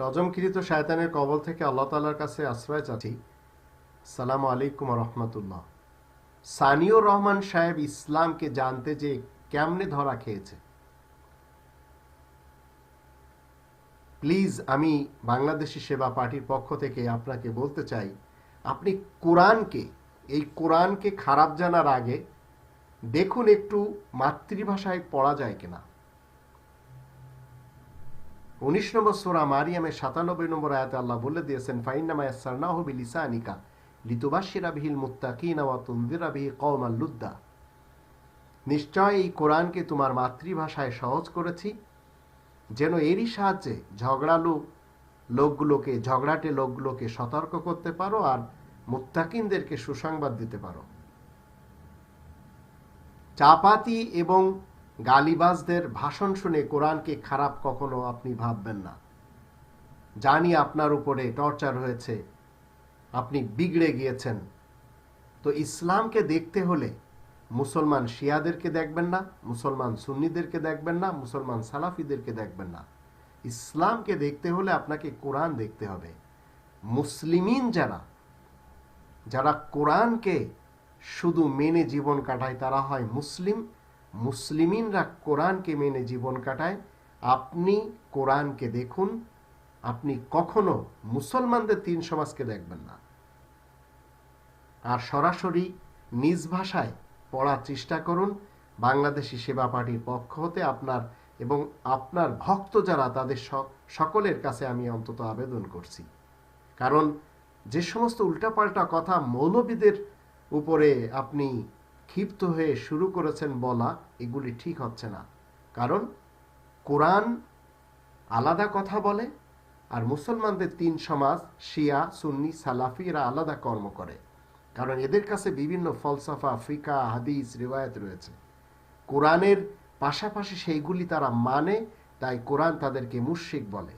রজমকৃত শায়তানের কবল থেকে আল্লাহ তালার কাছে আশ্রয় চাচ্ছি। সালাম আলাইকুম রহমতুল্লাহ। সানিউর রহমান সাহেব ইসলামকে জানতে যে কেমনে ধরা খেয়েছে। প্লিজ আমি বাংলাদেশি সেবা পার্টির পক্ষ থেকে আপনাকে বলতে চাই, আপনি কোরআনকে, এই কোরআনকে খারাপ জানার আগে দেখুন একটু মাতৃভাষায় পড়া যায় কিনা। উনিশ নম্বর সোরা মারিয়ামের সাতানব্বই নম্বর আয়াতে আল্লাহ বলে দিয়েছেন ফাইনামা ইয়াসসারনাহু বিলিসানিকা লিতুবাশশিরা বিহিল মুত্তাকিনা ওয়া তুনযিরা বিহি লুদ্দা। নিশ্চয় এই কোরআনকে তোমার মাতৃভাষায় সহজ করেছি, যেন এরই সাহায্যে ঝগড়ালু লোকগুলোকে, ঝগড়াটে লোকগুলোকে সতর্ক করতে পারো আর মুত্তাকিনদেরকে সুসংবাদ দিতে পারো। চাপাতি এবং গালিবাজদের ভাষণ শুনে কোরআনকে খারাপ কখনো আপনি ভাববেন না। জানি আপনার উপরে টর্চার হয়েছে, আপনি বিগড়ে গিয়েছেন। তো ইসলামকে দেখতে হলে মুসলমান শিয়াদেরকে দেখবেন না, মুসলমান সুন্নিদেরকে দেখবেন না, মুসলমান সালাফিদেরকে দেখবেন না। ইসলামকে দেখতে হলে আপনাকে কোরআন দেখতে হবে। মুসলিমিন যারা যারা কোরআনকে শুধু মেনে জীবন কাটায়, তারা হয় মুসলিম মুসলিমিনরা কোরআনকে মেনে জীবন কাটায়। আপনি কোরআনকে দেখুন, আপনি কখনো মুসলমানদের তিন সমাজকে দেখবেন না। আর সরাসরি নিজ ভাষায় পড়ার চেষ্টা করুন। বাংলাদেশি সেবা পার্টির পক্ষ হতে আপনার এবং আপনার ভক্ত যারা, তাদের সকলের কাছে আমি অন্তত আবেদন করছি। কারণ যে সমস্ত উল্টাপাল্টা কথা মৌলবীদের উপরে আপনি ক্ষিপ্ত হয়ে শুরু করেছেন বলা এগুলি ঠিক হচ্ছে না। কারণ কোরআন আলাদা কথা বলে আর মুসলমানদের তিন সমাজ, শিয়া, সুন্নি, সালাফি এরা আলাদা কর্ম করে। কারণ এদের কাছে বিভিন্ন ফলসাফা, ফিকা, হাদিস, রেওয়ায়ত রয়েছে। কোরআনের পাশাপাশি সেইগুলি তারা মানে তাই কোরআন তাদেরকে মুশিক বলে।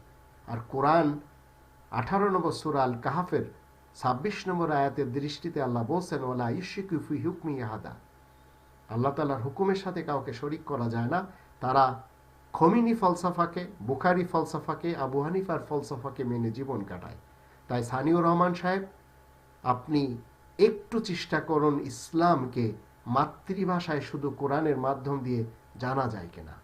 আর কোরআন আঠারো নম্বর সুরাল কাহাফের ছাব্বিশ নম্বর আয়াতের দৃষ্টিতে আল্লাহ বলছেন ওলা ইশিকুফি হুকমি হাদা আল্লাহ তালার হুকুমের সাথে কাউকে শরিক করা যায় না। তারা খমিনি ফলসাফাকে, বুখারি ফলসাফাকে, আবু হানিফার ফলসাফাকে মেনে জীবন কাটায়। তাই সানিউর রহমান সাহেব, আপনি একটু চেষ্টা করুন ইসলামকে মাতৃভাষায় শুধু কোরআনের মাধ্যম দিয়ে জানা যায় কিনা।